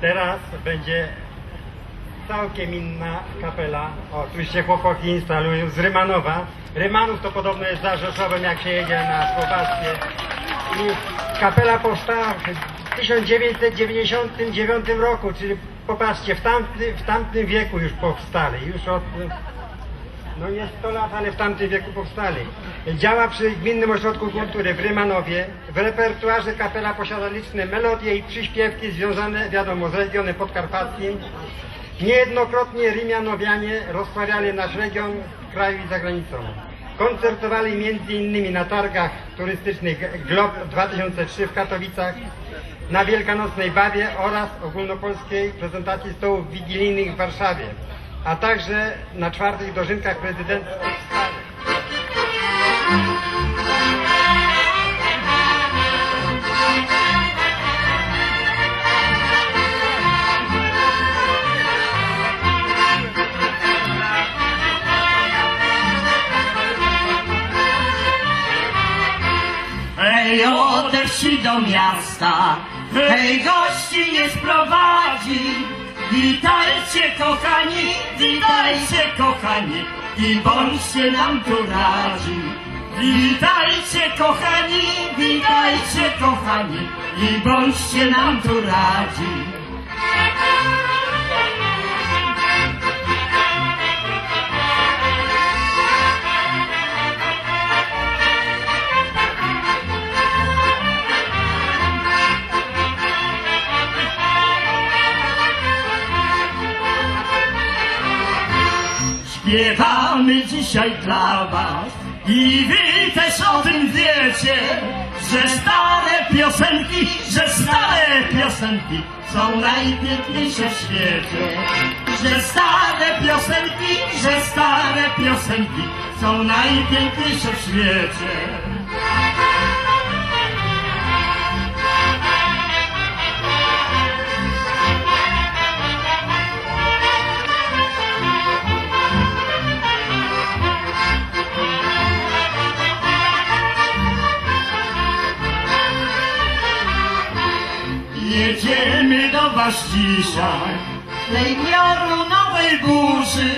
Teraz będzie całkiem inna kapela. O, się chłopaki instalują z Rymanowa. Rymanów to podobno jest za Rzeszowem, jak się jedzie na Słowackie. I kapela powstała w 1999 roku, czyli popatrzcie, w, tamty, w tamtym wieku już powstali, już od no nie 100 lat, ale w tamtym wieku powstali. Działa przy Gminnym Ośrodku Kultury w Rymanowie. W repertuarze kapela posiada liczne melodie i przyśpiewki związane, wiadomo, z regionem podkarpackim. Niejednokrotnie Rymianowianie rozprawiali nasz region w kraju i za granicą. Koncertowali m.in. na targach turystycznych Glob 2003 w Katowicach, na Wielkanocnej Bawie oraz ogólnopolskiej prezentacji stołów wigilijnych w Warszawie, a także na czwartych dożynkach prezydenckich. Hej, ode do miasta, hej, gości nie sprowadzi. Witajcie kochani, witajcie kochani i bądźcie nam tu radzi. Witajcie kochani, witajcie kochani i bądźcie nam tu radzi. Śpiewamy dzisiaj dla was i wy też o tym wiecie, że stare piosenki, że stare piosenki są najpiękniejsze w świecie. Że stare piosenki, że stare piosenki są najpiękniejsze w świecie. Was dzisiaj, lejmioru nowej burzy.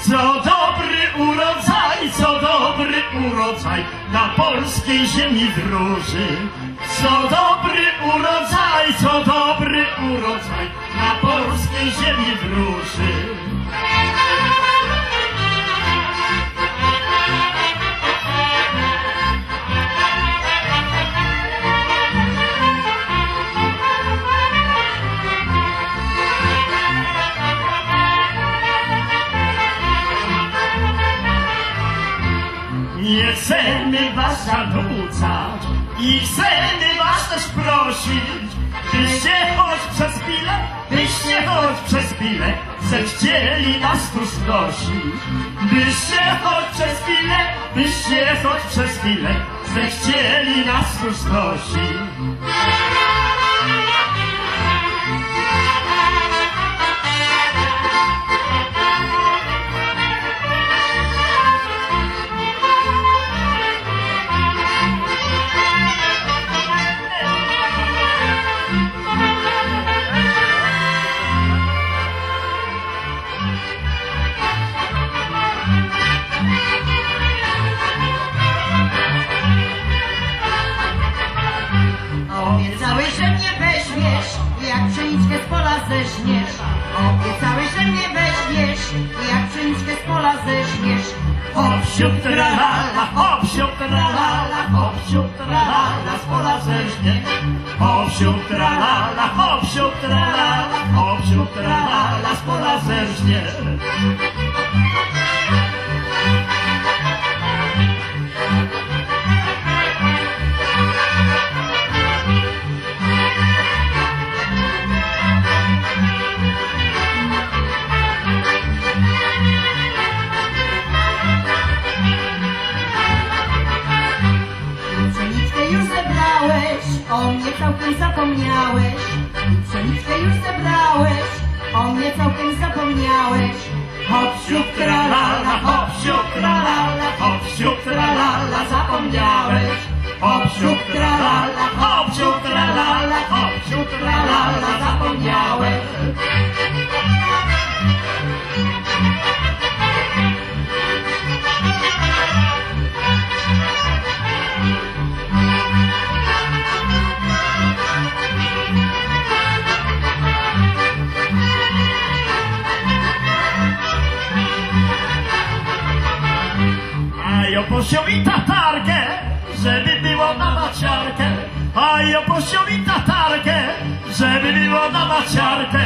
Co dobry urodzaj, co dobry urodzaj na polskiej ziemi wróży. Co dobry urodzaj, co dobry urodzaj na polskiej ziemi wróży. Chcemy was zanudzać i chcemy was też prosić, byście choć przez chwilę, byście choć przez chwilę zechcieli nas tu znosić. Byście choć przez chwilę, byście choć przez chwilę zechcieli nas tu znosić. Obiecałeś, że mnie weźmiesz, jak pszeniczkę z pola zeżniesz. Hop, siup, tralala, hop, siup, tralala, hop, siup, tralala, z pola zeżnie. Hop, siup, tralala, hop, siup, tralala, hop, siup, tralala, z pola zeżnie. Całkiem zapomniałeś. Pszeniczkę już zebrałeś, o mnie całkiem zapomniałeś. Hop, siup, tralala, hop, siup, tralala, hop, siup, tralala, zapomniałeś. Hop, siup, tralala, hop, siup, tralala, hop, siup, tralala, zapomniałeś. Posią i tatarkę, żeby było na maciarkę. A ja posią i tatarkę, żeby było na maciarkę.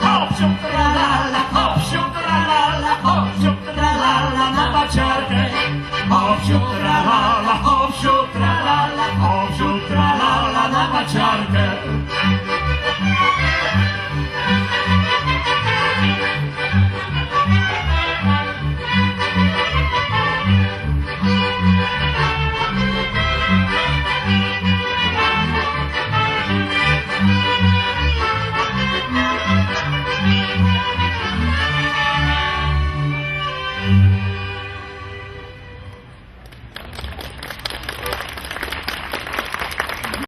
Tralala, hopsiu tralala, maciarkę. Hopsiu tralala, tralala, hopsiu tralala na maciarkę.